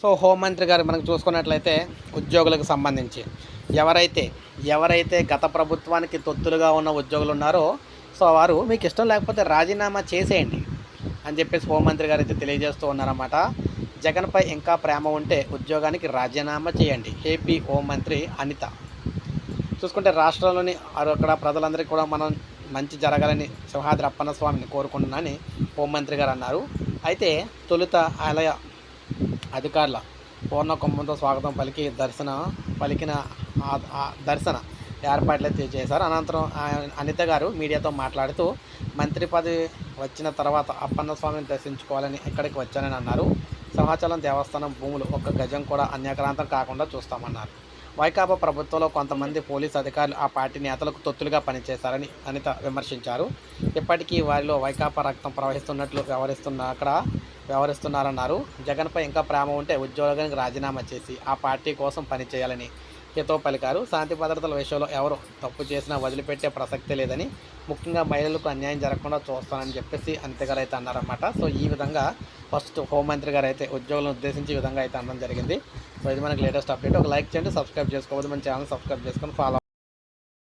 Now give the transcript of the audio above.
So హోంమంత్రి గారు మనకు చూసుకున్నట్లయితే ఉద్యోగులకు సంబంధించి ఎవరైతే ఎవరైతే గత ప్రభుత్వానికి తొత్తులుగా ఉన్న ఉద్యోగులు ఉన్నారో సో వారు మీకు ఇష్టం లేకపోతే రాజీనామా చేసేయండి అని చెప్పేసి హోంమంత్రి గారు అయితే తెలియజేస్తూ ఉన్నారన్నమాట. జగన్పై ఇంకా ప్రేమ ఉంటే ఉద్యోగానికి రాజీనామా చేయండి. ఏపీ హోంమంత్రి అనిత. చూసుకుంటే రాష్ట్రంలోని అక్కడ ప్రజలందరికీ కూడా మనం మంచి జరగాలని సింహాద్రి అప్పన్న స్వామిని కోరుకుంటున్నానని హోంమంత్రి గారు అన్నారు. అయితే తొలుత ఆలయ అధికారుల పూర్ణ కుంభంతో స్వాగతం పలికి దర్శన పలికిన దర్శన ఏర్పాట్లు అయితే చేశారు. అనంతరం ఆయన- అనిత గారు మీడియాతో మాట్లాడుతూ మంత్రి పదవి వచ్చిన తర్వాత అప్పన్న స్వామిని దర్శించుకోవాలని ఇక్కడికి వచ్చానని అన్నారు. సింహాచలం దేవస్థానం భూములు ఒక్క గజం కూడా అన్యాక్రాంతం కాకుండా చూస్తామన్నారు. వైకాపా ప్రభుత్వంలో కొంతమంది పోలీసు అధికారులు ఆ పార్టీ నేతలకు తొత్తులుగా పనిచేశారని అనిత విమర్శించారు. ఇప్పటికీ వారిలో వైకాపా రక్తం ప్రవహిస్తున్నట్లు వ్యవహరిస్తున్న అక్కడ వ్యవహరిస్తున్నారన్నారు జగన్పై ఇంకా ప్రేమ ఉంటే ఉద్యోగానికి రాజీనామా చేసి ఆ పార్టీ కోసం పనిచేయాలని హితో పలికారు. శాంతి భద్రతల విషయంలో ఎవరు తప్పు చేసినా వదిలిపెట్టే ప్రసక్తే లేదని ముఖ్యంగా మహిళలకు అన్యాయం జరగకుండా చూస్తానని చెప్పేసి అంతేగారు అయితే అన్నారన్నమాట. సో ఈ విధంగా ఫస్ట్ హోంమంత్రి గారు అయితే ఉద్యోగులను ఉద్దేశించి ఈ విధంగా అయితే అనడం జరిగింది. సో ఇది మనకి లేటెస్ట్ అప్డేట్. ఒక లైక్ చేయండి సబ్స్క్రైబ్ చేసుకోవద్దు. మన ఛానల్ సబ్స్క్రైబ్ చేసుకొని ఫాలో